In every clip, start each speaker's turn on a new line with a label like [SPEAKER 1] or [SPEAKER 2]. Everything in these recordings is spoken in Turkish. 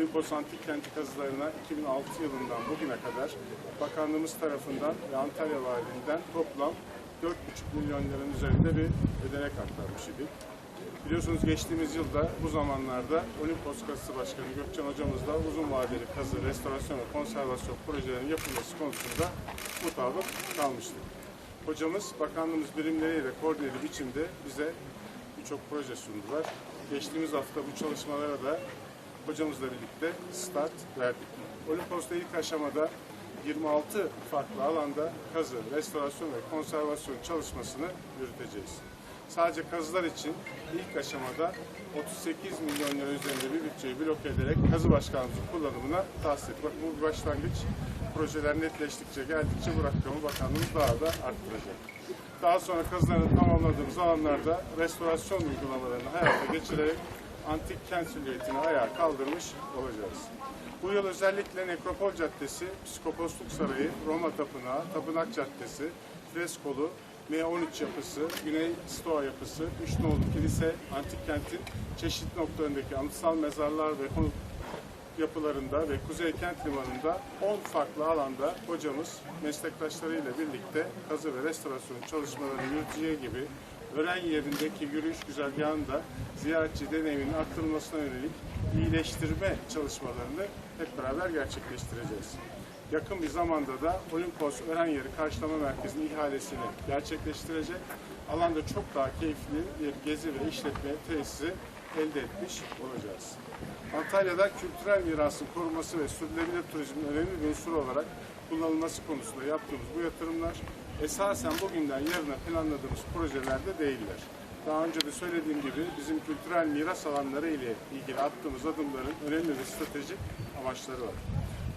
[SPEAKER 1] Olimpos Antik Kenti kazılarına 2006 yılından bugüne kadar bakanlığımız tarafından ve Antalya Valiliğinden toplam 4,5 milyon liranın üzerinde bir ödenek aktarmış idik. Biliyorsunuz geçtiğimiz yılda bu zamanlarda Olimpos Kazısı Başkanı Gökçen hocamızla uzun vadeli kazı, restorasyon ve konservasyon projelerinin yapılması konusunda mutabık kalmıştık. Hocamız bakanlığımız birimleriyle koordineli biçimde bize birçok proje sundular. Geçtiğimiz hafta bu çalışmalara da hocamızla birlikte start verdik. Olimpos'ta ilk aşamada 26 farklı alanda kazı, restorasyon ve konservasyon çalışmasını yürüteceğiz. Sadece kazılar için ilk aşamada 38 milyon lira üzerinde bir bütçeyi bloke ederek kazı başkanlığımızın kullanımına tahsis ettik. Bakın bu başlangıç. Projeler netleştikçe, geldikçe bu rakamı bakanlığımız daha da arttıracak. Daha sonra kazılarını tamamladığımız alanlarda restorasyon uygulamalarını hayata geçirerek antik kent silüetini ayağa kaldırmış olacağız. Bu yıl özellikle Nekropol Caddesi, Psikoposluk Sarayı, Roma Tapınağı, Tapınak Caddesi, Freskolu, M13 yapısı, Güney Stoa yapısı, Üç Nolu Kilise, Antik Kent'in çeşitli noktalarındaki anıtsal mezarlar ve konut yapılarında ve Kuzey Kent Limanı'nda 10 farklı alanda hocamız meslektaşlarıyla birlikte kazı ve restorasyon çalışmalarını yürüteceği gibi öğren yerindeki yürüyüş güzergahında ziyaretçi deneyiminin arttırılmasına yönelik iyileştirme çalışmalarını hep beraber gerçekleştireceğiz. Yakın bir zamanda da Olimpos Öğren Yeri Karşılama Merkezi'nin ihalesini gerçekleştirecek. Alanda çok daha keyifli bir gezi ve işletme tesisi elde etmiş olacağız. Antalya'da kültürel mirasın korunması ve sürdürülebilir turizmin önemli bir unsur olarak kullanılması konusunda yaptığımız bu yatırımlar esasen bugünden yarına planladığımız projelerde değiller. Daha önce de söylediğim gibi bizim kültürel miras alanları ile ilgili attığımız adımların önemli ve stratejik amaçları var.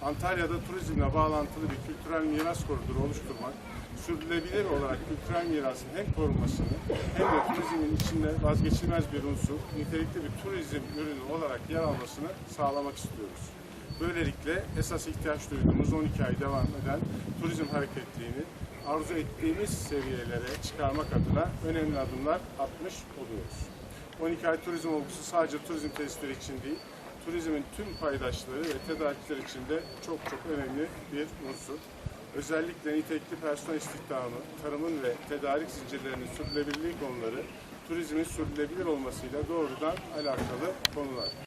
[SPEAKER 1] Antalya'da turizmle bağlantılı bir kültürel miras koridoru oluşturmak, sürdürülebilir olarak kültürel mirasın hem korunmasını hem de turizmin içinde vazgeçilmez bir unsur, nitelikli bir turizm ürünü olarak yer almasını sağlamak istiyoruz. Böylelikle esas ihtiyaç duyduğumuz 12 ay devam eden turizm hareketliliğini arzu ettiğimiz seviyelere çıkarmak adına önemli adımlar atmış oluyoruz. 12 ay turizm olgusu sadece turizm tesisleri için değil, turizmin tüm paydaşları ve tedarikçiler için de çok çok önemli bir unsur. Özellikle nitelikli personel istihdamı, tarımın ve tedarik zincirlerinin sürdürülebilirliği konuları, turizmin sürdürülebilir olmasıyla doğrudan alakalı konular.